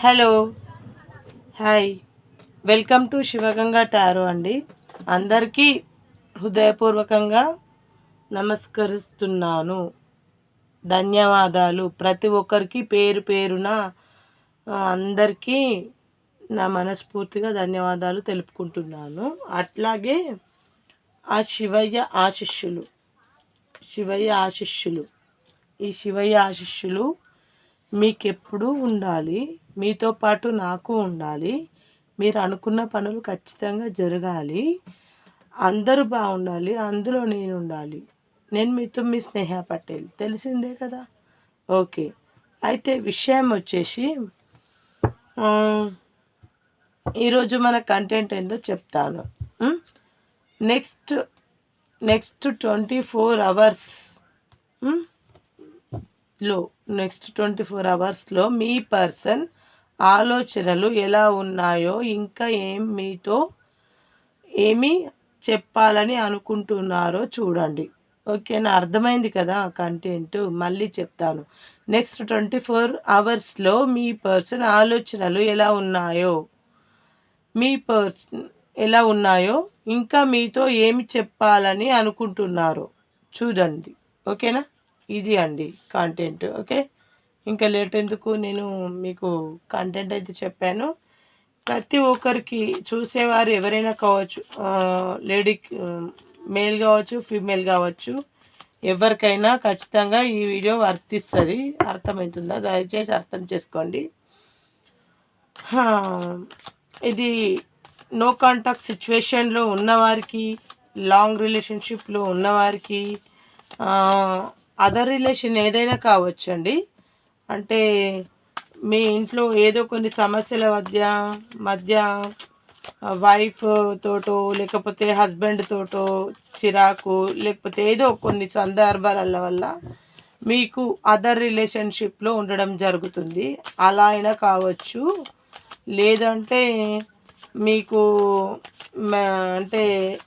Hello. Hi. Welcome to Shivaganga tarot అండి. అందరికీ హృదయపూర్వకంగా నమస్కరిస్తున్నాను. ధన్యవాదాలు. ప్రతి ఒక్కరికి పేరు పేరున అందరికీ నా మనస్ఫూర్తిగా ధన్యవాదాలు తెలుపుకుంటున్నాను. అట్లాగే ఆ శివయ్య ఆశిష్యులు శివయ్య ఆశిష్యులు ఈ శివయ్య ఆశిష్యులు మీకెప్పుడు ఉండాలి. మీతో పాటు నాకు ఉండాలి. మీరు అనుకున్న పనులు ఖచ్చితంగా జరగాలి. అందరూ బాగుండాలి. అందులో నేను ఉండాలి. నేను మీతో మీ స్నేహ పటేల్. తెలిసిందే కదా? ఓకే. అయితే విషయం వచ్చేసి ఈరోజు మన కంటెంట్ ఏందో చెప్తాను. నెక్స్ట్ నెక్స్ట్ ట్వంటీ ఫోర్ అవర్స్లో నెక్స్ట్ ట్వంటీ ఫోర్ అవర్స్లో మీ పర్సన్ ఆలోచనలు ఎలా ఉన్నాయో ఇంకా ఏం మీతో ఏమి చెప్పాలని అనుకుంటున్నారో చూడండి. ఓకేనా? అర్థమైంది కదా కంటెంట్ మళ్ళీ చెప్తాను. నెక్స్ట్ ట్వంటీ ఫోర్ అవర్స్లో మీ పర్సన్ ఆలోచనలు ఎలా ఉన్నాయో మీ పర్సన్ ఎలా ఉన్నాయో ఇంకా మీతో ఏమి చెప్పాలని అనుకుంటున్నారో చూడండి. ఓకేనా? ఇది అండి కంటెంట్ ఓకే? ఇంకా లేట్ ఎందుకు నేను మీకు కంటెంట్ అయితే చెప్పాను. ప్రతి ఒక్కరికి చూసేవారు ఎవరైనా కావచ్చు లేడీ మేల్ కావచ్చు ఫీమేల్ కావచ్చు ఎవరికైనా ఖచ్చితంగా ఈ వీడియో వర్తిస్తుంది. అర్థమవుతుందా? దయచేసి అర్థం చేసుకోండి. ఇది నో కాంటాక్ట్ సిచ్యువేషన్లో ఉన్నవారికి లాంగ్ రిలేషన్షిప్లో ఉన్నవారికి అదర్ రిలేషన్ ఏదైనా కావచ్చండి. అంటే మీ ఇంట్లో ఏదో కొన్ని సమస్యల మధ్య మధ్య వైఫ్ తోటో లేకపోతే హస్బెండ్ తోటో చిరాకు లేకపోతే ఏదో కొన్ని సందర్భాల వల్ల మీకు అదర్ రిలేషన్షిప్లో ఉండడం జరుగుతుంది. అలా అయినా కావచ్చు. లేదంటే మీకు అంటే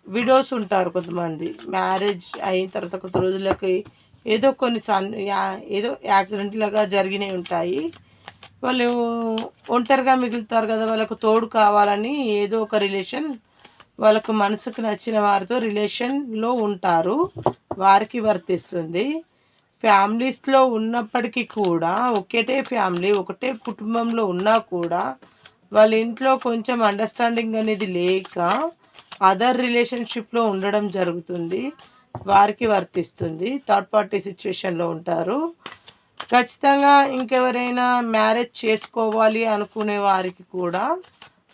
విడోస్ ఉంటారు కొంతమంది. మ్యారేజ్ అయిన తర్వాత కొంత రోజులకి ఏదో కొన్ని సన్ యా- ఏదో యాక్సిడెంట్ లాగా జరిగినవి ఉంటాయి. వాళ్ళు ఒంటరిగా మిగులుతారు కదా వాళ్ళకు తోడు కావాలని ఏదో ఒక రిలేషన్ వాళ్ళకు మనసుకు నచ్చిన వారితో రిలేషన్లో ఉంటారు. వారికి వర్తిస్తుంది. ఫ్యామిలీస్లో ఉన్నప్పటికీ కూడా ఒకటే ఫ్యామిలీ ఒకటే కుటుంబంలో ఉన్నా కూడా వాళ్ళ ఇంట్లో కొంచెం అండర్స్టాండింగ్ అనేది లేక అదర్ రిలేషన్షిప్లో ఉండడం జరుగుతుంది. వారికి వర్తిస్తుంది. థర్డ్ పార్టీ సిచ్యువేషన్లో ఉంటారు. ఖచ్చితంగా ఇంకెవరైనా మ్యారేజ్ చేసుకోవాలి అనుకునే వారికి కూడా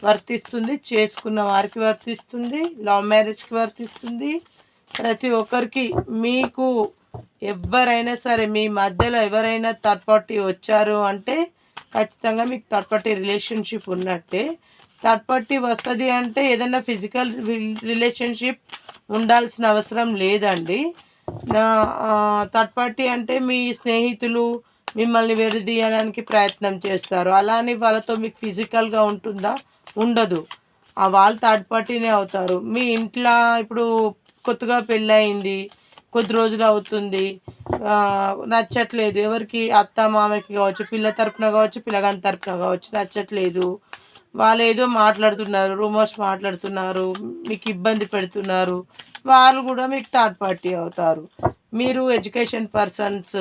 వర్తిస్తుంది. చేసుకున్న వారికి వర్తిస్తుంది. లవ్ మ్యారేజ్కి వర్తిస్తుంది. ప్రతి ఒక్కరికి మీకు ఎవరైనా సరే మీ మధ్యలో ఎవరైనా థర్డ్ పార్టీ వచ్చారు అంటే ఖచ్చితంగా మీకు థర్డ్ పార్టీ రిలేషన్షిప్ ఉన్నట్టే. థర్డ్ పార్టీ వస్తుంది అంటే ఏదైనా ఫిజికల్ రిలేషన్షిప్ ఉండాల్సిన అవసరం లేదండి. థర్డ్ పార్టీ అంటే మీ స్నేహితులు మిమ్మల్ని వెరదీయడానికి ప్రయత్నం చేస్తారు. అలానే వాళ్ళతో మీకు ఫిజికల్గా ఉంటుందా? ఉండదు. వాళ్ళు థర్డ్ పార్టీనే అవుతారు. మీ ఇంట్లో ఇప్పుడు కొత్తగా పెళ్ళయింది కొద్ది రోజులు అవుతుంది నచ్చట్లేదు. ఎవరికి అత్త మామకి కావచ్చు పిల్ల తరపున కావచ్చు పిల్లగాని తరపున కావచ్చు నచ్చట్లేదు. వాళ్ళు ఏదో మాట్లాడుతున్నారు రూమర్స్ మాట్లాడుతున్నారు మీకు ఇబ్బంది పెడుతున్నారు. వాళ్ళు కూడా మీకు థర్డ్ పార్టీ అవుతారు. మీరు ఎడ్యుకేషన్ పర్సన్స్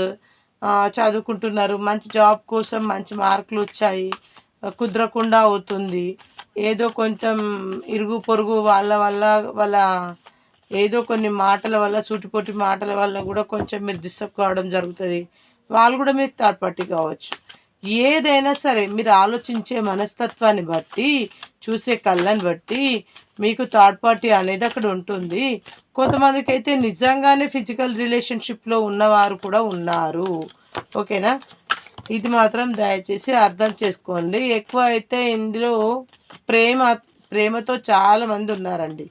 చదువుకుంటున్నారు మంచి జాబ్ కోసం మంచి మార్కులు వచ్చాయి కుదరకుండా అవుతుంది. ఏదో కొంచెం ఇరుగు పొరుగు వాళ్ళ వల్ల వాళ్ళ ఏదో కొన్ని మాటల వల్ల సూటిపోటి మాటల వల్ల కూడా కొంచెం మీరు డిస్టర్బ్ కావడం జరుగుతుంది. వాళ్ళు కూడా మీకు థర్డ్ పార్టీ కావచ్చు. ఏదైనా సరే మీరు ఆలోచించే మనస్తత్వాన్ని బట్టి చూసే కళ్ళని బట్టి మీకు థర్డ్ పార్టీ అనేది అక్కడ ఉంటుంది. కొంతమందికి అయితే నిజంగానే ఫిజికల్ రిలేషన్షిప్లో ఉన్నవారు కూడా ఉన్నారు. ఓకేనా? ఇది మాత్రం దయచేసి అర్థం చేసుకోండి. ఎక్కువ అయితే ఇందులో ప్రేమ ప్రేమతో చాలామంది ఉన్నారండి.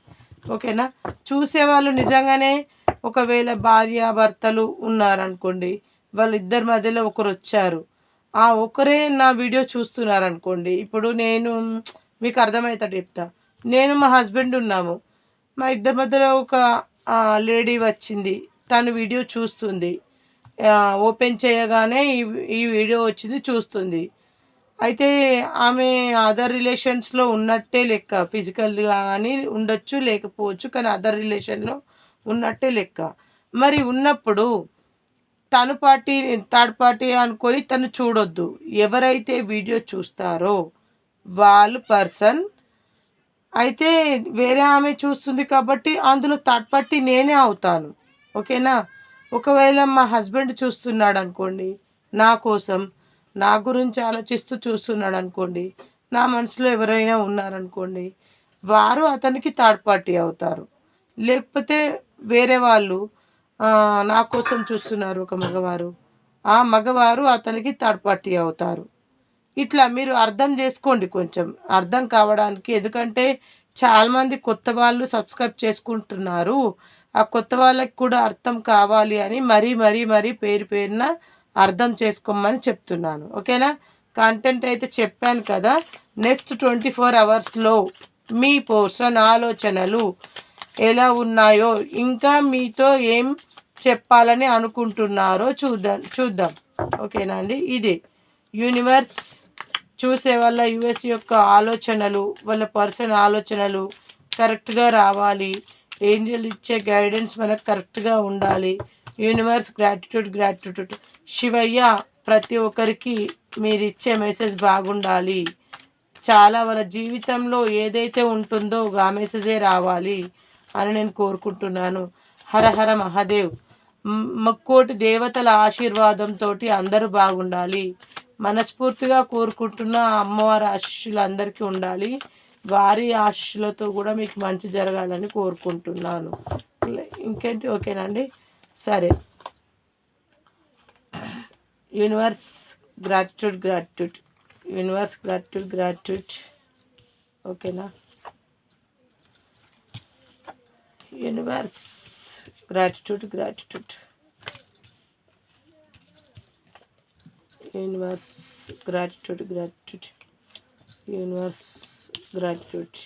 ఓకేనా? చూసేవాళ్ళు నిజంగానే ఒకవేళ భార్య భర్తలు ఉన్నారనుకోండి వాళ్ళిద్దరి మధ్యలో ఒకరు వచ్చారు. ఆ ఒకరే నా వీడియో చూస్తున్నారనుకోండి ఇప్పుడు నేను మీకు అర్థమవుతాడు చెప్తా. నేను మా హస్బెండ్ ఉన్నాము. మా ఇద్దరి మధ్యలో ఒక లేడీ వచ్చింది. తను వీడియో చూస్తుంది. ఓపెన్ చేయగానే ఈ ఈ వీడియో వచ్చింది చూస్తుంది. అయితే ఆమె అదర్ రిలేషన్స్లో ఉన్నట్టే లెక్క. ఫిజికల్గా కానీ ఉండొచ్చు లేకపోవచ్చు కానీ అదర్ రిలేషన్లో ఉన్నట్టే లెక్క. మరి ఉన్నప్పుడు తను పార్టీ థర్డ్ పార్టీ అనుకొని తను చూడొద్దు. ఎవరైతే వీడియో చూస్తారో వాళ్ళు పర్సన్. అయితే వేరే ఆమె చూస్తుంది కాబట్టి అందులో థర్డ్ పార్టీ నేనే అవుతాను. ఓకేనా? ఒకవేళ మా హస్బెండ్ చూస్తున్నాడు అనుకోండి నా కోసం నా గురించి ఆలోచిస్తూ చూస్తున్నాడు అనుకోండి నా మనసులో ఎవరైనా ఉన్నారనుకోండి వారు అతనికి థర్డ్ పార్టీ అవుతారు. లేకపోతే వేరే వాళ్ళు నా కోసం చూస్తున్నారు ఒక మగవారు. ఆ మగవారు అతనికి థర్డ్ పార్టీ అవుతారు. ఇట్లా మీరు అర్థం చేసుకోండి కొంచెం. అర్థం కావడానికి ఎందుకంటే చాలామంది కొత్త వాళ్ళు సబ్స్క్రైబ్ చేసుకుంటున్నారు. ఆ కొత్త వాళ్ళకి కూడా అర్థం కావాలి అని మరీ మరీ మరీ పేరు పేరున అర్థం చేసుకోమని చెప్తున్నాను. ఓకేనా? కంటెంట్ అయితే చెప్పాను కదా. నెక్స్ట్ ట్వంటీ ఫోర్ అవర్స్లో మీ పోర్షన్ ఆలోచనలు. ఎలా ఉన్నాయో ఇంకా మీతో ఏం చెప్పాలని అనుకుంటున్నారో చూద్దాం చూద్దాం. ఓకేనా అండి? ఇది. యూనివర్స్ చూసే వల్ల యుఎస్ యొక్క ఆలోచనలు వాళ్ళ పర్సన్ ఆలోచనలు కరెక్ట్గా రావాలి. ఏంజల్ ఇచ్చే గైడెన్స్ మనకు కరెక్ట్గా ఉండాలి. Universe gratitude gratitude. శివయ్య ప్రతి ఒక్కరికి మీరు ఇచ్చే మెసేజ్ బాగుండాలి. చాలా వాళ్ళ జీవితంలో ఏదైతే ఉంటుందో ఆ మెసేజే రావాలి. అని నేను కోరుకుంటున్నాను. హరహర మహాదేవ్. మక్కోటి దేవతల ఆశీర్వాదంతో అందరూ బాగుండాలి. మనస్ఫూర్తిగా కోరుకుంటున్న అమ్మవారి ఆశీస్సులు అందరికీ ఉండాలి. వారి ఆశీస్సులతో కూడా మీకు మంచి జరగాలని కోరుకుంటున్నాను. ఇంకేంటి? ఓకేనండి. సరే. Universe gratitude gratitude universe gratitude gratitude ఓకేనా? Universe gratitude gratitude universe gratitude gratitude universe gratitude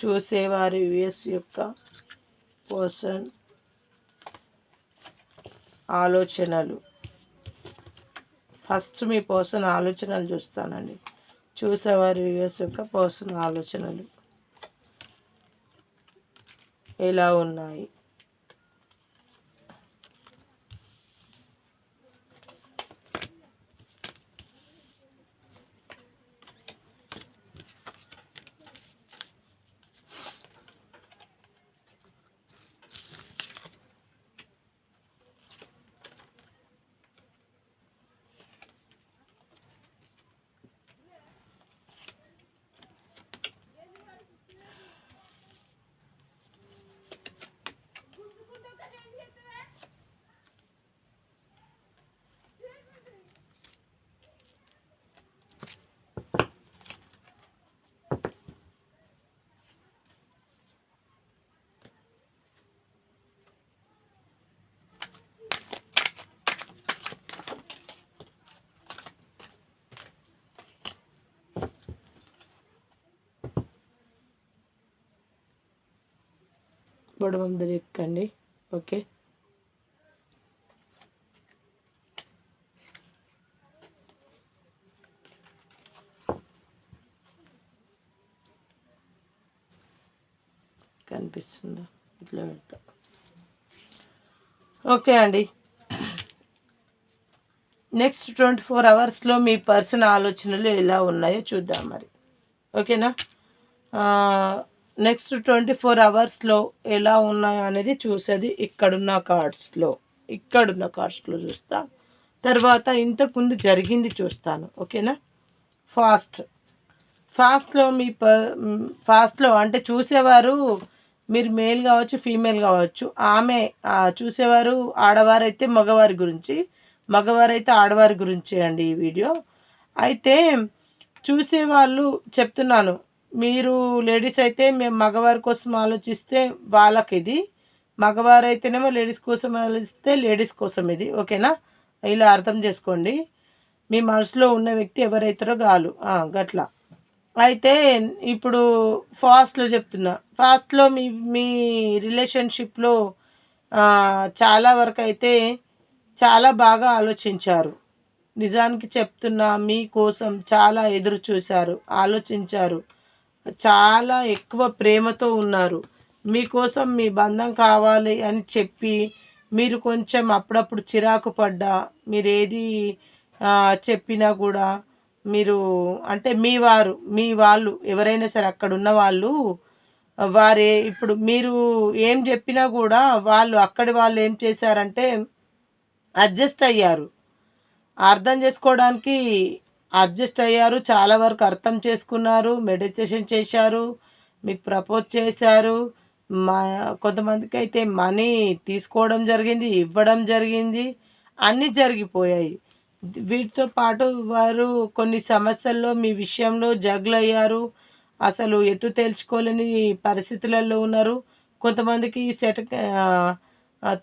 చూసేవారి యుఎస్ యొక్క పోషన్ ఆలోచనలు. ఫస్ట్ మీ పర్సన్ ఆలోచనలు చూస్తానండి. చూసేవారి యుఎస్ యొక్క పర్సన్ ఆలోచనలు. ఎలా ఉన్నాయి? బొడవందర ఎక్కండి ఓకే. కనిపిస్తుందా? ఇట్లా పెడతా. ఓకే అండి. నెక్స్ట్ ట్వంటీ ఫోర్ అవర్స్లో మీ పర్సన్ ఆలోచనలు ఎలా ఉన్నాయో చూద్దాం మరి. ఓకేనా? నెక్స్ట్ ట్వంటీ ఫోర్ అవర్స్లో ఎలా ఉన్నాయో అనేది చూసేది ఇక్కడున్న కార్డ్స్లో. ఇక్కడున్న కార్డ్స్లో చూస్తా. తర్వాత ఇంతకుముందు జరిగింది చూస్తాను. ఓకేనా? ఫాస్ట్. ఫాస్ట్లో మీ ప ఫాస్ట్లో అంటే చూసేవారు మీరు మేల్ కావచ్చు ఫీమేల్ కావచ్చు. ఆమె చూసేవారు ఆడవారైతే మగవారి గురించి. మగవారైతే ఆడవారి గురించి అండి ఈ వీడియో. అయితే చూసేవాళ్ళు చెప్తున్నాను. మీరు లేడీస్ అయితే మేము మగవారి కోసం ఆలోచిస్తే వాళ్ళకి ఇది మగవారు అయితేనేమో లేడీస్ కోసం ఆలోచిస్తే లేడీస్ కోసం ఇది. ఓకేనా? ఇలా అర్థం చేసుకోండి. మీ మనసులో ఉన్న వ్యక్తి ఎవరైతారో గాలు. గట్లా. అయితే ఇప్పుడు ఫాస్ట్లో చెప్తున్నా. ఫాస్ట్లో మీ మీ రిలేషన్షిప్లో చాలా వరకు అయితే చాలా బాగా ఆలోచించారు. నిజానికి చెప్తున్నా మీకోసం చాలా ఎదురు చూశారు ఆలోచించారు. చాలా ఎక్కువ ప్రేమతో ఉన్నారు. మీకోసం మీ బంధం కావాలి అని చెప్పి మీరు కొంచెం అప్పుడప్పుడు చిరాకు పడ్డా మీరేది చెప్పినా కూడా మీరు అంటే మీ వారు మీ వాళ్ళు ఎవరైనా సరే అక్కడ ఉన్న వాళ్ళు వారే ఇప్పుడు మీరు ఏం చెప్పినా కూడా వాళ్ళు అక్కడి వాళ్ళు ఏం చేశారంటే అడ్జస్ట్ అయ్యారు. అర్థం చేసుకోవడానికి అడ్జస్ట్ అయ్యారు చాలా వరకు అర్థం చేసుకున్నారు మెడిటేషన్ చేశారు మీకు ప్రపోజ్ చేశారు. మా కొంతమందికి అయితే మనీ తీసుకోవడం జరిగింది ఇవ్వడం జరిగింది అన్నీ జరిగిపోయాయి. వీటితో పాటు వారు కొన్ని సమస్యల్లో మీ విషయంలో జగ్లయ్యారు అసలు ఎటు తేల్చుకోలేని పరిస్థితులలో ఉన్నారు. కొంతమందికి సెట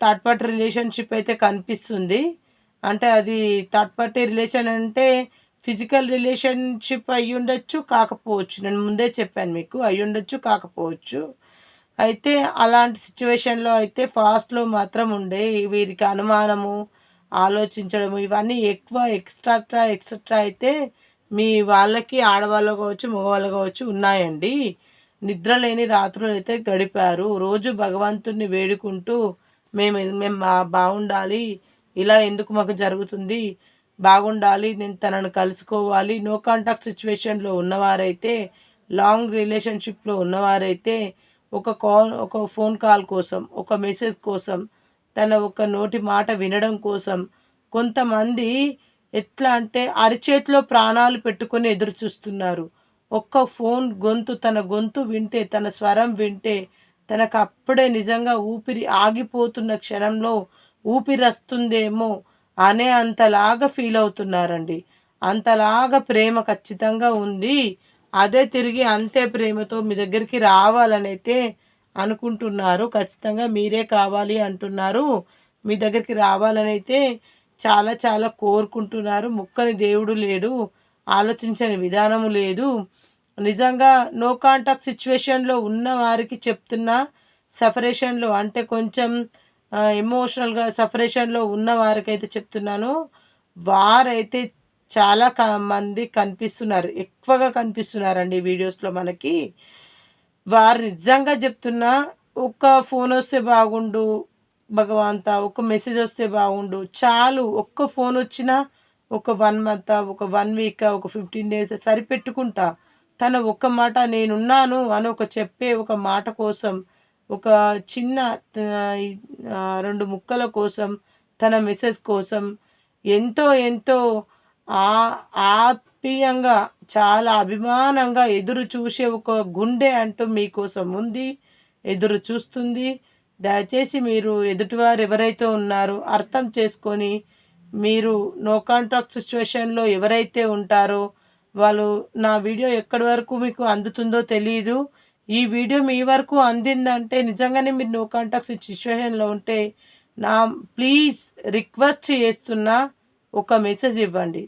థర్డ్ పార్టీ రిలేషన్షిప్ అయితే కనిపిస్తుంది. అంటే అది థర్డ్ పార్టీ రిలేషన్ అంటే ఫిజికల్ రిలేషన్షిప్ అయ్యి ఉండొచ్చు కాకపోవచ్చు. నేను ముందే చెప్పాను మీకు అయ్యి ఉండొచ్చు కాకపోవచ్చు. అయితే అలాంటి సిచ్యువేషన్లో అయితే ఫాస్ట్లో మాత్రం ఉండే వీరికి అనుమానము ఆలోచించడము ఇవన్నీ ఎక్కువ ఎక్స్ట్రా ఎక్స్ట్రా అయితే మీ వాళ్ళకి ఆడవాళ్ళు కావచ్చు మగవాళ్ళు కావచ్చు ఉన్నాయండి. నిద్ర లేని రాత్రులు అయితే గడిపారు. రోజు భగవంతుణ్ణి వేడుకుంటూ మేము మేము బాగుండాలి ఇలా ఎందుకు మాకు జరుగుతుంది? బాగుండాలి నేను తనను కలుసుకోవాలి. నో కాంటాక్ట్ సిచ్యువేషన్లో ఉన్నవారైతే లాంగ్ రిలేషన్షిప్లో ఉన్నవారైతే ఒక కాల్ ఒక ఫోన్ కాల్ కోసం ఒక మెసేజ్ కోసం తన ఒక నోటి మాట వినడం కోసం కొంతమంది ఎట్లా అంటే అరిచేతిలో ప్రాణాలు పెట్టుకొని ఎదురు చూస్తున్నారు. ఒక్క ఫోన్ గొంతు తన గొంతు వింటే తన స్వరం వింటే తనకు అప్పుడే నిజంగా ఊపిరి ఆగిపోతున్న క్షణంలో ఊపిరి వస్తుందేమో అనే అంతలాగా ఫీల్ అవుతున్నారండి. అంతలాగా ప్రేమ ఖచ్చితంగా ఉంది. అదే తిరిగి అంతే ప్రేమతో మీ దగ్గరికి రావాలనైతే అనుకుంటున్నారు. ఖచ్చితంగా మీరే కావాలి అంటున్నారు. మీ దగ్గరికి రావాలనైతే చాలా చాలా కోరుకుంటున్నారు. ముక్కని దేవుడు లేడు. ఆలోచించని విధానము లేదు. నిజంగా నో కాంటాక్ట్ సిచ్యువేషన్లో ఉన్న వారికి చెప్తున్న సఫరేషన్లో అంటే కొంచెం ఎమోషనల్గా సఫరేషన్లో ఉన్న వారికైతే చెప్తున్నాను. వారైతే చాలా మంది కనిపిస్తున్నారు. ఎక్కువగా కనిపిస్తున్నారండి వీడియోస్లో మనకి. వారు నిజంగా చెప్తున్నా ఒక ఫోన్ వస్తే బాగుండు భగవంత ఒక మెసేజ్ వస్తే బాగుండు. చాలు ఒక్క ఫోన్ వచ్చినా ఒక వన్ మంత్ ఒక వన్ వీక్ ఒక ఫిఫ్టీన్ డేస్ సరిపెట్టుకుంటా. తన ఒక్క మాట నేనున్నాను అని ఒక చెప్పే ఒక మాట కోసం ఒక చిన్న రెండు ముక్కల కోసం తన మెసేజ్ కోసం ఎంతో ఎంతో ఆ ఆత్మీయంగా చాలా అభిమానంగా ఎదురు చూసే ఒక గుండె అంటూ మీకోసం ఉంది ఎదురు చూస్తుంది. దయచేసి మీరు ఎదుటివారు ఎవరైతే ఉన్నారో అర్థం చేసుకొని మీరు నో కాంట్రాక్ట్ సిచ్యువేషన్లో ఎవరైతే ఉంటారో వాళ్ళు నా వీడియో ఎక్కడి వరకు మీకు అందుతుందో తెలియదు ఈ వీడియో మీ వరకు అందిందంటే నిజంగానే మీరు నో కాంటాక్ట్ సిచ్యువేషన్లో ఉంటే నా ప్లీజ్ రిక్వెస్ట్ చేస్తున్నా ఒక మెసేజ్ ఇవ్వండి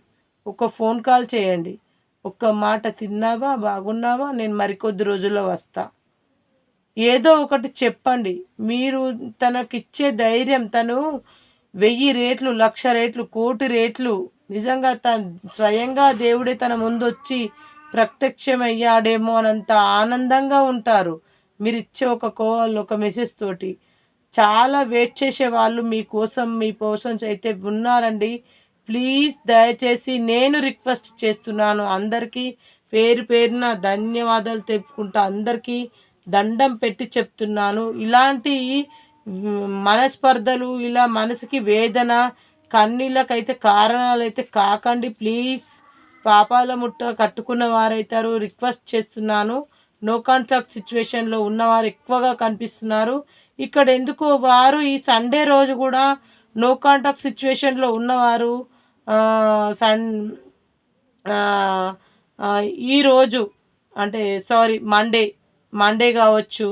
ఒక ఫోన్ కాల్ చేయండి ఒక్క మాట తిన్నావా బాగున్నావా నేను మరికొద్ది రోజుల్లో వస్తా. ఏదో ఒకటి చెప్పండి. మీరు తనకిచ్చే ధైర్యం తను వెయ్యి రేట్లు లక్ష రేట్లు కోటి రేట్లు నిజంగా తన స్వయంగా దేవుడే తన ముందు వచ్చి ప్రత్యక్షమయ్యాడేమో అనంత ఆనందంగా ఉంటారు. మీరు ఇచ్చే ఒక కోల్ ఒక మెసేజ్ తోటి. చాలా వెయిట్ చేసే వాళ్ళు మీకోసం మీ కోసం అయితే ఉన్నారండి. ప్లీజ్ దయచేసి నేను రిక్వెస్ట్ చేస్తున్నాను. అందరికీ పేరు పేరున ధన్యవాదాలు తెలుపుకుంటా అందరికీ దండం పెట్టి చెప్తున్నాను. ఇలాంటి మనస్పర్ధలు ఇలా మనసుకి వేదన కన్నీళ్ళకైతే కారణాలు అయితే కాకండి. ప్లీజ్ పాపాల ముట్ట కట్టుకున్న వారైతారు. రిక్వెస్ట్ చేస్తున్నాను. నో కాంట్రాక్ట్ సిచ్యువేషన్లో ఉన్నవారు ఎక్కువగా కనిపిస్తున్నారు. ఇక్కడ ఎందుకో వారు ఈ సండే రోజు కూడా నో కాంట్రాక్ట్ సిచ్యువేషన్లో ఉన్నవారు సన్ ఈరోజు అంటే సారీ మండే మండే కావచ్చు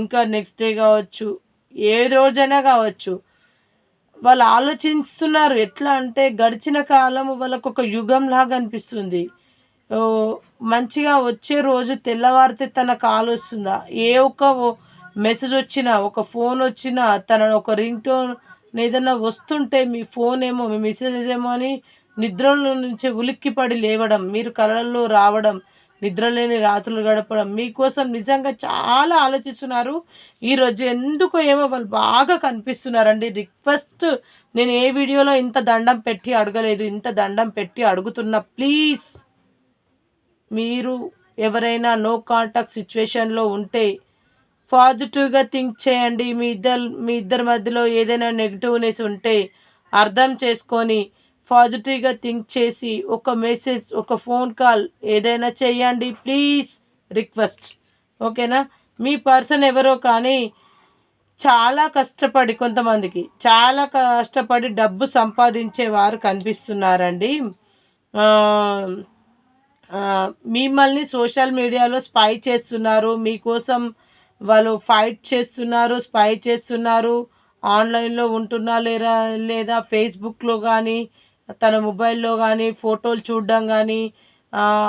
ఇంకా నెక్స్ట్ డే కావచ్చు ఏ రోజైనా కావచ్చు వాళ్ళు ఆలోచిస్తున్నారు. ఎట్లా అంటే గడిచిన కాలం వాళ్ళకు ఒక యుగంలాగా అనిపిస్తుంది. మంచిగా వచ్చే రోజు తెల్లవారితే తన కాల్ వస్తుందా? ఏ ఒక్క మెసేజ్ వచ్చినా ఒక ఫోన్ వచ్చినా తన ఒక రింగ్ టోన్ ఏదైనా వస్తుంటే మీ ఫోన్ ఏమో మీ మెసేజ్ ఏమో అని నిద్రలో నుంచి ఉలిక్కిపడి లేవడం మీరు కళల్లో రావడం నిద్రలేని రాత్రులు గడపడం మీకోసం నిజంగా చాలా ఆలోచిస్తున్నారు. ఈరోజు ఎందుకో ఏమో వాళ్ళు బాగా కనిపిస్తున్నారండి. రిక్వెస్ట్ నేను ఏ వీడియోలో ఇంత దండం పెట్టి అడగలేదు ఇంత దండం పెట్టి అడుగుతున్నా ప్లీజ్. మీరు ఎవరైనా నో కాంటాక్ట్ సిచ్యువేషన్లో ఉంటే పాజిటివ్గా థింక్ చేయండి. మీ ఇద్దరు మీ ఇద్దరి మధ్యలో ఏదైనా నెగిటివ్నెస్ ఉంటే అర్థం చేసుకొని పాజిటివ్గా థింక్ చేసి ఒక మెసేజ్ ఒక ఫోన్ కాల్ ఏదైనా చేయండి. Please request. ఓకేనా? మీ పర్సన్ ఎవరో కానీ చాలా కష్టపడి కొంతమందికి చాలా కష్టపడి డబ్బు సంపాదించేవారు కనిపిస్తున్నారండి. మిమ్మల్ని సోషల్ మీడియాలో స్పై చేస్తున్నారు. మీకోసం వాళ్ళు ఫైట్ చేస్తున్నారు స్పై చేస్తున్నారు. ఆన్లైన్లో ఉంటున్నా లేరా లేదా? ఫేస్బుక్లో కానీ తన మొబైల్లో కానీ ఫోటోలు చూడడం కానీ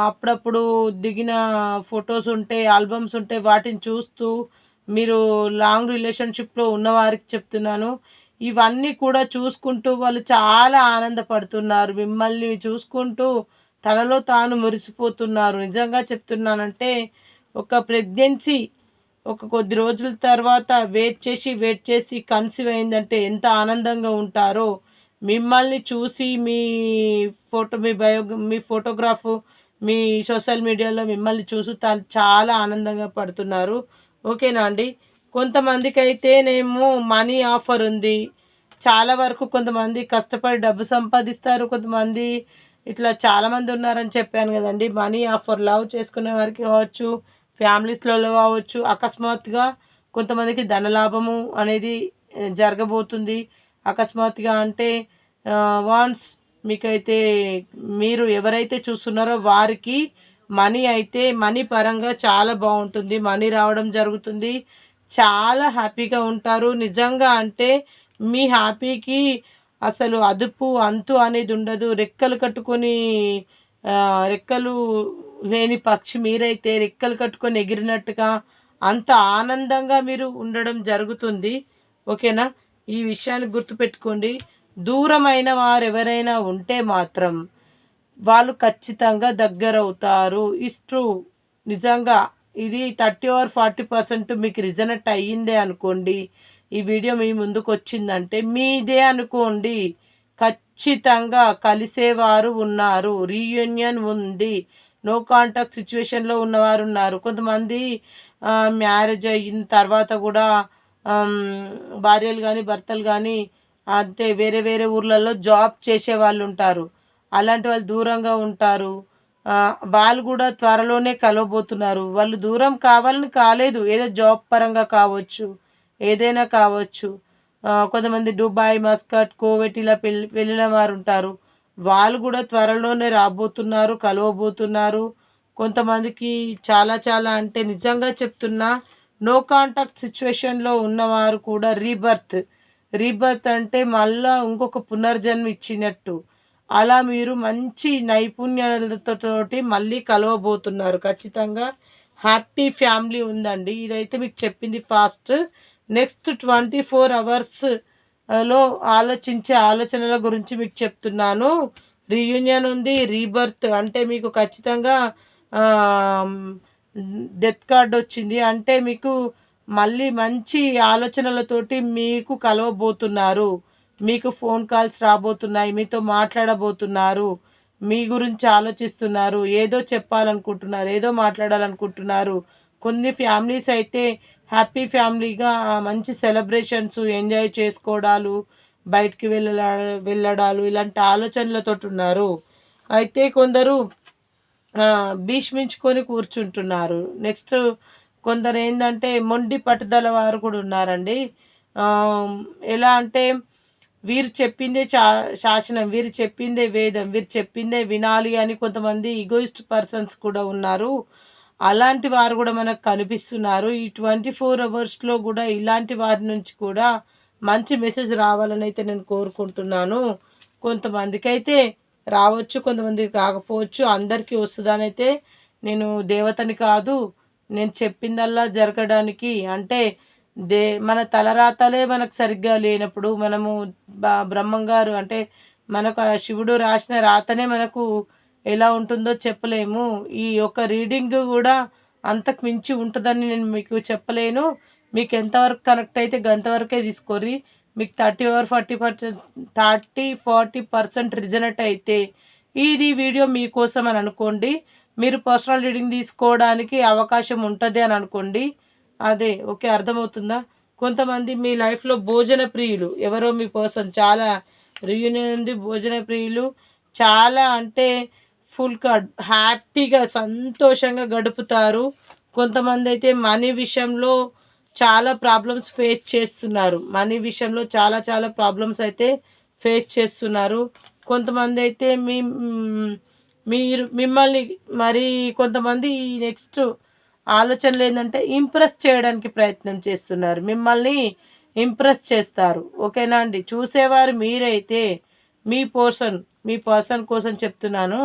అప్పుడప్పుడు దిగిన ఫొటోస్ ఉంటే ఆల్బమ్స్ ఉంటే వాటిని చూస్తూ మీరు లాంగ్ రిలేషన్షిప్లో ఉన్నవారికి చెప్తున్నాను. ఇవన్నీ కూడా చూసుకుంటూ వాళ్ళు చాలా ఆనందపడుతున్నారు. మిమ్మల్ని చూసుకుంటూ తనలో తాను మురిసిపోతున్నారు. నిజంగా చెప్తున్నానంటే ఒక ప్రెగ్నెన్సీ ఒక కొద్ది రోజుల తర్వాత వెయిట్ చేసి వెయిట్ చేసి కన్సీవ్ అయిందంటే ఎంత ఆనందంగా ఉంటారో మిమ్మల్ని చూసి మీ ఫోటో మీ బయో మీ ఫోటోగ్రాఫ్ మీ సోషల్ మీడియాలో మిమ్మల్ని చూసి చాలా ఆనందంగా పడుతున్నారు. ఓకేనా అండి? కొంతమందికి అయితేనేమో మనీ ఆఫర్ ఉంది. చాలా వరకు కొంతమంది కష్టపడి డబ్బు సంపాదిస్తారు. కొంతమంది ఇట్లా చాలామంది ఉన్నారని చెప్పాను కదండి. మనీ ఆఫర్ లవ్ చేసుకునే వారికి కావచ్చు ఫ్యామిలీస్లలో కావచ్చు అకస్మాత్తుగా కొంతమందికి ధనలాభము అనేది జరగబోతుంది. అకస్మాత్తుగా అంటే వాన్స్ మీకైతే మీరు ఎవరైతే చూస్తున్నారో వారికి మనీ అయితే మనీ పరంగా చాలా బాగుంటుంది. మనీ రావడం జరుగుతుంది. చాలా హ్యాపీగా ఉంటారు. నిజంగా అంటే మీ హ్యాపీకి అసలు అదుపు అంతు అనేది ఉండదు. రెక్కలు కట్టుకొని రెక్కలు లేని పక్షి మీరైతే రెక్కలు కట్టుకొని ఎగిరినట్టుగా అంత ఆనందంగా మీరు ఉండడం జరుగుతుంది. ఓకేనా? ఈ విషయాన్ని గుర్తుపెట్టుకోండి. దూరమైన వారు ఎవరైనా ఉంటే మాత్రం వాళ్ళు ఖచ్చితంగా దగ్గరవుతారు. అవుతారు ఇస్ట్రూ నిజంగా ఇది థర్టీ ఆర్ ఫార్టీ పర్సెంట్ మీకు రిజనెట్ అయ్యిందే అనుకోండి. ఈ వీడియో మీ ముందుకు వచ్చిందంటే మీదే అనుకోండి. ఖచ్చితంగా కలిసేవారు ఉన్నారు. రీయూనియన్ ఉంది. నో కాంటాక్ట్ సిచ్యువేషన్లో ఉన్నవారు ఉన్నారు. కొంతమంది మ్యారేజ్ అయిన తర్వాత కూడా భార్యలు కానీ భర్తలు కానీ అంటే వేరే వేరే ఊర్లలో జాబ్ చేసే వాళ్ళు ఉంటారు. అలాంటి వాళ్ళు దూరంగా ఉంటారు. వాళ్ళు కూడా త్వరలోనే కలవబోతున్నారు. వాళ్ళు దూరం కావాలని కాలేదు. ఏదో జాబ్ పరంగా కావచ్చు ఏదైనా కావచ్చు. కొంతమంది దుబాయ్ మస్కట్ కోవెట్ ఇలా పెళ్ళి వెళ్ళిన వారు ఉంటారు. వాళ్ళు కూడా త్వరలోనే రాబోతున్నారు కలవబోతున్నారు. కొంతమందికి చాలా చాలా అంటే నిజంగా చెప్తున్నా నో కాంటాక్ట్ సిచ్యువేషన్లో ఉన్నవారు కూడా రీబర్త్ రీబర్త్ అంటే మళ్ళా ఇంకొక పునర్జన్మ ఇచ్చినట్టు. అలా మీరు మంచి నైపుణ్యాలతోటి మళ్ళీ కలవబోతున్నారు. ఖచ్చితంగా హ్యాపీ ఫ్యామిలీ ఉందండి. ఇదైతే మీకు చెప్పింది ఫాస్ట్. నెక్స్ట్ ట్వంటీ ఫోర్ అవర్స్లో ఆలోచించే ఆలోచనల గురించి మీకు చెప్తున్నాను. రీయూనియన్ ఉంది రీబర్త్ అంటే మీకు ఖచ్చితంగా డెత్ కార్డ్ వచ్చింది. అంటే మీకు మళ్ళీ మంచి ఆలోచనలతోటి మీకు కలవబోతున్నారు. మీకు ఫోన్ కాల్స్ రాబోతున్నాయి. మీతో మాట్లాడబోతున్నారు. మీ గురించి ఆలోచిస్తున్నారు. ఏదో చెప్పాలనుకుంటున్నారు. ఏదో మాట్లాడాలనుకుంటున్నారు. కొన్ని ఫ్యామిలీస్ అయితే హ్యాపీ ఫ్యామిలీగా మంచి సెలబ్రేషన్స్ ఎంజాయ్ చేసుకోవడాలు బయటికి వెళ్ళ వెళ్ళడాలు ఇలాంటి ఆలోచనలతో ఉన్నారు. అయితే కొందరు భీష్మించుకొని కూర్చుంటున్నారు. నెక్స్ట్ కొందరు ఏంటంటే మొండి పట్టుదల వారు కూడా ఉన్నారండి. ఎలా అంటే వీరు చెప్పిందే చా శాసనం వీరు చెప్పిందే వేదం వీరు చెప్పిందే వినాలి అని కొంతమంది ఈగోయిస్ట్ పర్సన్స్ కూడా ఉన్నారు. అలాంటి వారు కూడా మనకు కనిపిస్తున్నారు. ఈ ట్వంటీ ఫోర్ అవర్స్లో కూడా ఇలాంటి వారి నుంచి కూడా మంచి మెసేజ్ రావాలని అయితే నేను కోరుకుంటున్నాను. కొంతమందికి అయితే రావచ్చు కొంతమందికి రాకపోవచ్చు. అందరికీ వస్తుందని అయితే నేను దేవతని కాదు నేను చెప్పిందల్లా జరగడానికి. అంటే దే మన తలరాతలే మనకు సరిగ్గా లేనప్పుడు మనము బ్రహ్మంగారు బ్రహ్మం గారు అంటే మనకు శివుడు రాసిన రాతనే మనకు ఎలా ఉంటుందో చెప్పలేము. ఈ యొక్క రీడింగ్ కూడా అంతకు మించి ఉంటుందని నేను మీకు చెప్పలేను. మీకు ఎంతవరకు కనెక్ట్ అయితే గంతవరకే తీసుకోర్రి. మీకు thirty over forty percent thirty forty percent resonate అయితే ఇది వీడియో మీకోసం అని అనుకోండి. మీరు పర్సనల్ రీడింగ్ తీసుకోవడానికి అవకాశం ఉంటుంది అని అనుకోండి. అదే ఓకే అర్థమవుతుందా? కొంతమంది మీ లైఫ్లో భోజన ప్రియులు ఎవరో మీ పర్సన్ చాలా రియూనియన్ ఉంది భోజన ప్రియులు చాలా అంటే ఫుల్ హ్యాపీగా సంతోషంగా గడుపుతారు. కొంతమంది అయితే మనీ విషయంలో చాలా ప్రాబ్లమ్స్ ఫేస్ చేస్తున్నారు. మనీ విషయంలో చాలా చాలా ప్రాబ్లమ్స్ అయితే ఫేస్ చేస్తున్నారు. కొంతమంది అయితే మీ మీరు మిమ్మల్ని మరి కొంతమంది నెక్స్ట్ ఆలోచనలు ఏంటంటే ఇంప్రెస్ చేయడానికి ప్రయత్నం చేస్తున్నారు. మిమ్మల్ని ఇంప్రెస్ చేస్తారు. ఓకేనా అండి? చూసేవారు మీరైతే మీ పోర్షన్ మీ పర్సన్ కోసం చెప్తున్నాను.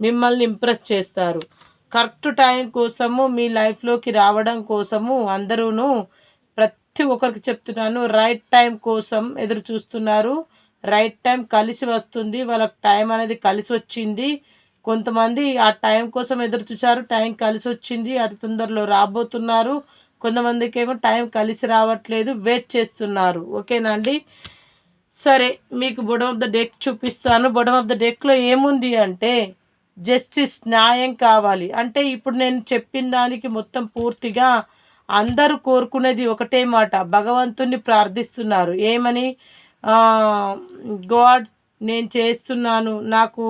మిమ్మల్ని ఇంప్రెస్ చేస్తారు. కరెక్ట్ టైం కోసము మీ లైఫ్లోకి రావడం కోసము అందరూను ప్రతి ఒక్కరికి చెప్తున్నాను రైట్ టైం కోసం ఎదురు చూస్తున్నారు. రైట్ టైం కలిసి వస్తుంది వాళ్ళకి టైం అనేది కలిసి వచ్చింది. కొంతమంది ఆ టైం కోసం ఎదురు చూచారు టైం కలిసి వచ్చింది అతి తొందరలో రాబోతున్నారు. కొంతమందికి ఏమో టైం కలిసి రావట్లేదు వెయిట్ చేస్తున్నారు. ఓకేనా అండి? సరే మీకు బొడమ్ ఆఫ్ ద డెక్ చూపిస్తాను. బొడమ్ ఆఫ్ ద డెక్లో ఏముంది అంటే జస్టిస్ న్యాయం కావాలి. అంటే ఇప్పుడు నేను చెప్పిన దానికి మొత్తం పూర్తిగా అందరూ కోరుకునేది ఒకటే మాట. భగవంతుణ్ణి ప్రార్థిస్తున్నారు. ఏమని? గాడ్ నేను చేస్తున్నాను. నాకు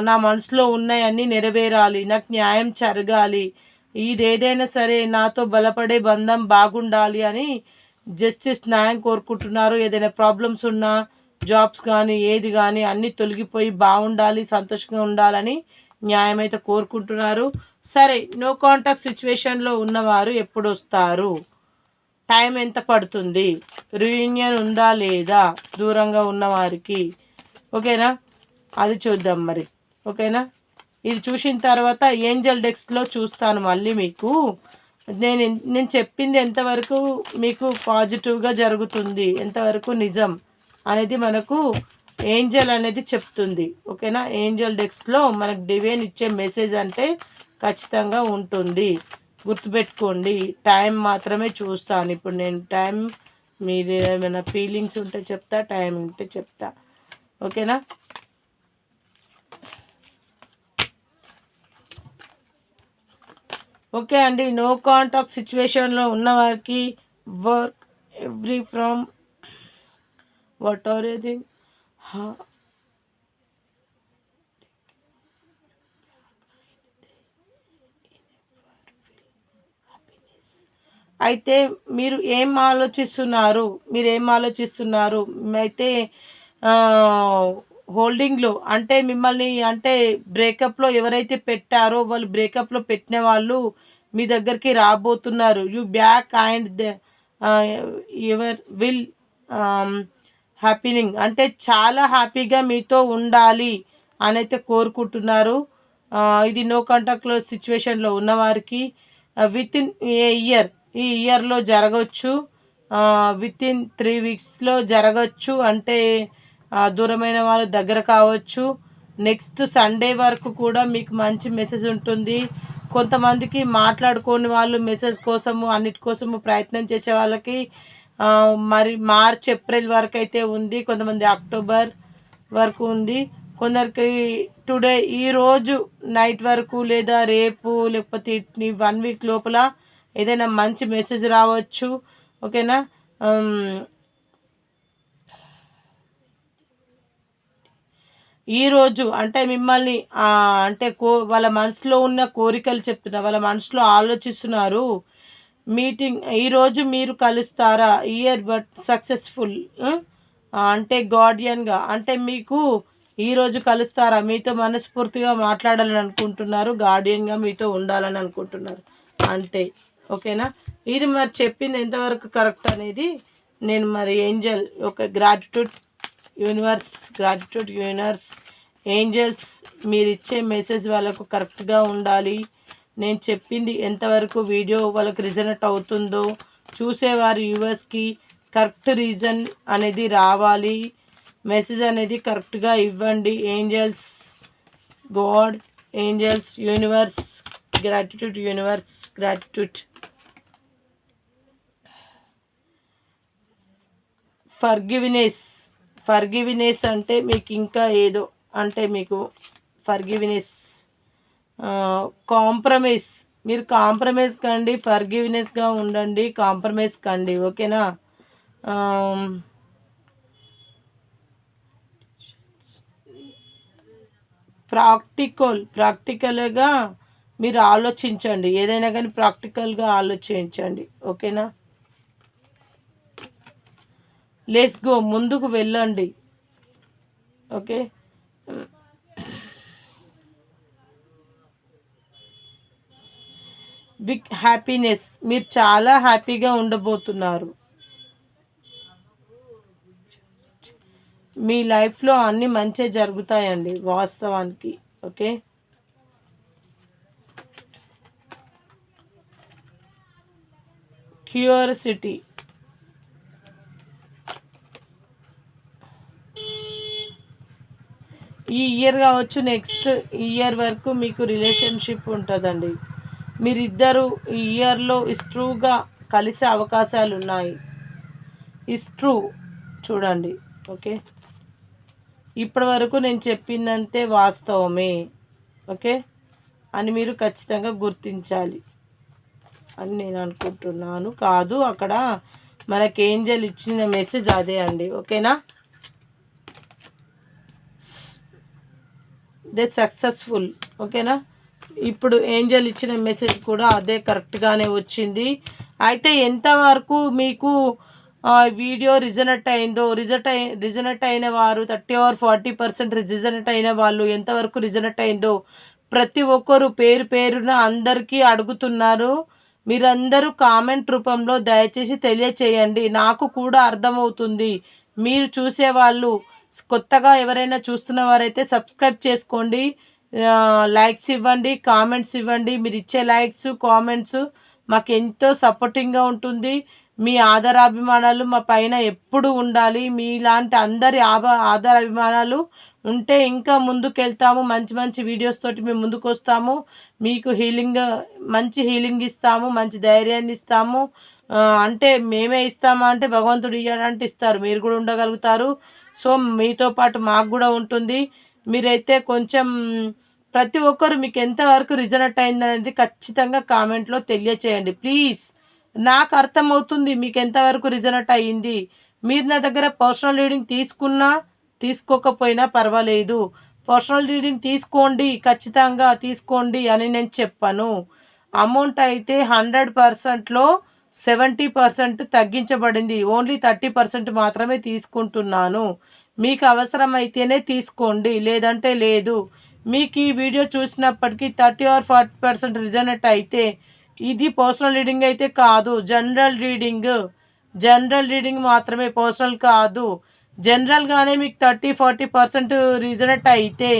నా మనసులో ఉన్నాయన్నీ నెరవేరాలి. నాకు న్యాయం జరగాలి. ఇది ఏదైనా సరే నాతో బలపడే బంధం బాగుండాలి అని జస్టిస్ న్యాయం కోరుకుంటున్నారు. ఏదైనా ప్రాబ్లమ్స్ ఉన్నా జాబ్స్ కానీ ఏది కానీ అన్నీ తొలగిపోయి బాగుండాలి సంతోషంగా ఉండాలని న్యాయం అయితే కోరుకుంటున్నారు. సరే నో కాంటాక్ట్ సిచ్యువేషన్లో ఉన్నవారు ఎప్పుడు వస్తారు టైం ఎంత పడుతుంది? రీయూనియన్ ఉందా లేదా? దూరంగా ఉన్నవారికి. ఓకేనా? అది చూద్దాం మరి. ఓకేనా? ఇది చూసిన తర్వాత ఏంజల్ డెక్స్లో చూస్తాను మళ్ళీ మీకు. నేను నేను చెప్పింది ఎంతవరకు మీకు పాజిటివ్గా జరుగుతుంది ఎంతవరకు నిజం. అనేది మనకు ఏంజల్ అనేది చెప్తుంది. ఓకేనా? ఏంజల్ డెక్స్లో మనకు డివైన్ ఇచ్చే మెసేజ్ అంటే ఖచ్చితంగా ఉంటుంది. గుర్తుపెట్టుకోండి టైం మాత్రమే చూస్తాను. ఇప్పుడు నేను టైం మీరు ఏమైనా ఫీలింగ్స్ ఉంటే చెప్తా టైం ఉంటే చెప్తా. ఓకేనా? ఓకే అండి. నో కాంటాక్ట్ సిచ్యువేషన్లో ఉన్న వారికి work every from what are anything అయితే మీరు ఏం ఆలోచిస్తున్నారు? మీరు ఏం ఆలోచిస్తున్నారు? అయితే హోల్డింగ్లో అంటే మిమ్మల్ని అంటే బ్రేకప్లో ఎవరైతే పెట్టారో వాళ్ళు బ్రేకప్లో పెట్టిన వాళ్ళు మీ దగ్గరికి రాబోతున్నారు. You back and ever will happening అంటే చాలా హ్యాపీగా మీతో ఉండాలి అని అయితే కోరుకుంటున్నారు ఇది నో కాంటాక్ట్లో సిచ్యువేషన్లో ఉన్నవారికి విత్ ఇన్ ఏ ఇయర్ ఈ ఇయర్లో జరగవచ్చు విత్ ఇన్ త్రీ వీక్స్లో జరగచ్చు. అంటే దూరమైన వాళ్ళు దగ్గర కావచ్చు. నెక్స్ట్ సండే వరకు కూడా మీకు మంచి మెసేజ్ ఉంటుంది. కొంతమందికి మాట్లాడుకోని వాళ్ళు మెసేజ్ కోసము అన్నిటి కోసము ప్రయత్నం చేసే వాళ్ళకి మరి మార్చ్ ఏప్రిల్ వరకు అయితే ఉంది. కొంతమంది అక్టోబర్ వరకు ఉంది. కొందరికి టుడే ఈరోజు నైట్ వరకు లేదా రేపు లేకపోతే ఇట్నీ వన్ వీక్ లోపల ఏదైనా మంచి మెసేజ్ రావచ్చు. ఓకేనా? ఈరోజు అంటే మిమ్మల్ని అంటే కో వాళ్ళ మనసులో ఉన్న కోరికలు చెప్తున్నా వాళ్ళ మనసులో ఆలోచిస్తున్నారు. మీటింగ్ ఈరోజు మీరు కలుస్తారా? Year but successful. అంటే గార్డియన్గా అంటే మీకు ఈరోజు కలుస్తారా? మీతో మనస్ఫూర్తిగా మాట్లాడాలని అనుకుంటున్నారు గార్డియన్గా మీతో ఉండాలని అనుకుంటున్నారు. అంటే ఓకేనా? ఇది మరి చెప్పింది ఎంతవరకు కరెక్ట్ అనేది నేను మరి ఏంజల్ ఒక gratitude universe gratitude universe angels మీరు ఇచ్చే మెసేజ్ వాళ్ళకు కరెక్ట్గా ఉండాలి. నేను చెప్పింది ఎంతవరకు వీడియో వాళ్ళకి రిజనెట్ అవుతుందో చూసేవారు యూఎస్కి కరెక్ట్ రీజన్ అనేది రావాలి. మెసేజ్ అనేది కరెక్ట్గా ఇవ్వండి. Angels God angels universe gratitude universe gratitude forgiveness forgiveness అంటే మీకు ఇంకా ఏదో అంటే మీకు ఫర్గివినెస్ కాంప్రమైజ్ మీరు కాంప్రమైజ్ కండి ఫర్గివ్నెస్గా ఉండండి కాంప్రమైజ్ కండి ఓకేనా? ప్రాక్టికల్ ప్రాక్టికల్గా మీరు ఆలోచించండి. ఏదైనా కానీ ప్రాక్టికల్గా ఆలోచించండి ఓకేనా? లెస్ గో ముందుకు వెళ్ళండి ఓకే? Big happiness. మీరు చాలా హ్యాపీగా ఉండబోతున్నారు. మీ లైఫ్లో అన్నీ మంచి జరుగుతాయండి వాస్తవానికి. ఓకే? క్యూరిసిటీ ఈ ఇయర్ కావచ్చు నెక్స్ట్ ఇయర్ వరకు మీకు రిలేషన్షిప్ ఉంటుందండి. మీరిద్దరు ఈ ఇయర్లో ఇస్ట్రూగా కలిసే అవకాశాలు ఉన్నాయి ఇస్ట్రూ చూడండి ఓకే? ఇప్పటి వరకు నేను చెప్పినంతే వాస్తవమే ఓకే? అని మీరు ఖచ్చితంగా గుర్తించాలి. అని నేను అనుకుంటున్నాను. కాదు అక్కడ మనకి ఏంజల్ ఇచ్చిన మెసేజ్ అదే అండి ఓకేనా? దే సక్సెస్ఫుల్ ఓకేనా? ఇప్పుడు ఏంజల్ ఇచ్చిన మెసేజ్ కూడా అదే కరెక్ట్గానే వచ్చింది. అయితే ఎంతవరకు మీకు వీడియో రిజనెట్ అయిందో రిజనెట్ అయి రిజనెట్ అయిన వారు thirty or forty percent resonate అయిన వాళ్ళు ఎంతవరకు రిజనెట్ అయిందో ప్రతి ఒక్కరు పేరు పేరున అందరికీ అడుగుతున్నారు. మీరందరూ కామెంట్ రూపంలో దయచేసి తెలియచేయండి. నాకు కూడా అర్థమవుతుంది. మీరు చూసేవాళ్ళు కొత్తగా ఎవరైనా చూస్తున్న వారైతే సబ్స్క్రైబ్ చేసుకోండి. లైక్స్ ఇవ్వండి కామెంట్స్ ఇవ్వండి. మీరు ఇచ్చే లైక్స్ కామెంట్స్ మాకు ఎంతో సపోర్టింగ్గా ఉంటుంది. మీ ఆదరాభిమానాలు మా పైన ఎప్పుడు ఉండాలి. మీలాంటి అందరి ఆభ ఆదరాభిమానాలు ఉంటే ఇంకా ముందుకెళ్తాము. మంచి మంచి వీడియోస్ తోటి మేము ముందుకు వస్తాము మీకు హీలింగ్ మంచి హీలింగ్ ఇస్తాము మంచి ధైర్యాన్ని ఇస్తాము. అంటే మేమే ఇస్తామా అంటే భగవంతుడు ఇవ్వడానికి ఇస్తారు. మీరు కూడా ఉండగలుగుతారు. సో మీతో పాటు మాకు కూడా ఉంటుంది. మీరైతే కొంచెం ప్రతి ఒక్కరు మీకు ఎంతవరకు రిజనెట్ అయిందనేది ఖచ్చితంగా కామెంట్లో తెలియచేయండి. ప్లీజ్ నాకు అర్థమవుతుంది మీకు ఎంతవరకు రిజనెట్ అయ్యింది. మీరు నా దగ్గర పర్సనల్ రీడింగ్ తీసుకున్నా తీసుకోకపోయినా పర్వాలేదు. పర్సనల్ రీడింగ్ తీసుకోండి ఖచ్చితంగా తీసుకోండి అని నేను చెప్పాను. అమౌంట్ అయితే హండ్రెడ్ పర్సెంట్లో సెవెంటీ పర్సెంట్ తగ్గించబడింది. ఓన్లీ థర్టీ పర్సెంట్ మాత్రమే తీసుకుంటున్నాను. మీకు అవసరమైతేనే తీసుకోండి లేదంటే లేదు. మీకు ఈ video చూసినప్పటికీ thirty or forty percent resonate అయితే ఇది పర్సనల్ రీడింగ్ అయితే కాదు జనరల్ రీడింగ్. జనరల్ రీడింగ్ మాత్రమే పర్సనల్ కాదు. జనరల్గానే మీకు థర్టీ ఫార్టీ పర్సెంట్ రిజనెట్ అయితే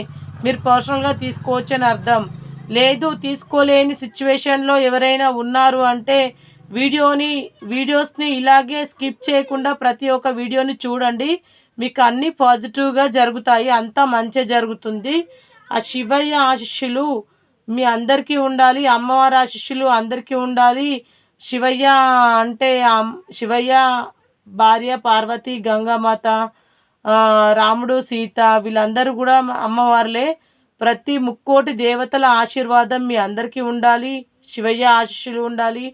మీరు పర్సనల్గా తీసుకోవచ్చు అని అర్థం. లేదు తీసుకోలేని సిచ్యువేషన్లో ఎవరైనా ఉన్నారు అంటే వీడియోని వీడియోస్ని ఇలాగే స్కిప్ చేయకుండా ప్రతి ఒక్క వీడియోని చూడండి. మీకు అన్నీ పాజిటివ్గా జరుగుతాయి అంతా మంచి జరుగుతుంది. ఆ శివయ్య ఆశిష్యులు మీ అందరికీ ఉండాలి అమ్మవారి ఆశిష్యులు అందరికీ ఉండాలి. శివయ్య అంటే శివయ్య భార్య పార్వతి గంగామాత రాముడు సీత వీళ్ళందరూ కూడా అమ్మవారులే. ప్రతి ముక్కోటి దేవతల ఆశీర్వాదం మీ అందరికీ ఉండాలి శివయ్య ఆశిష్యులు ఉండాలి.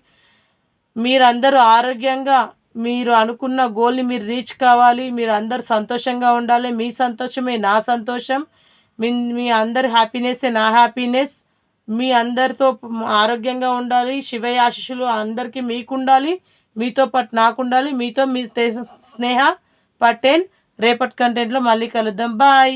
మీరందరూ ఆరోగ్యంగా మీరు అనుకున్న గోల్ని మీరు రీచ్ కావాలి. మీరు అందరు సంతోషంగా ఉండాలి. మీ సంతోషమే నా సంతోషం. మీ మీ అందరి హ్యాపీనెస్సే నా హ్యాపీనెస్ మీ అందరితో ఆరోగ్యంగా ఉండాలి. శివయ్య ఆశిషులు అందరికీ మీకు ఉండాలి మీతో పాటు నాకు ఉండాలి మీతో మీ స్నేహ పటేల్. రేపటి కంటెంట్లో మళ్ళీ కలుద్దాం. బాయ్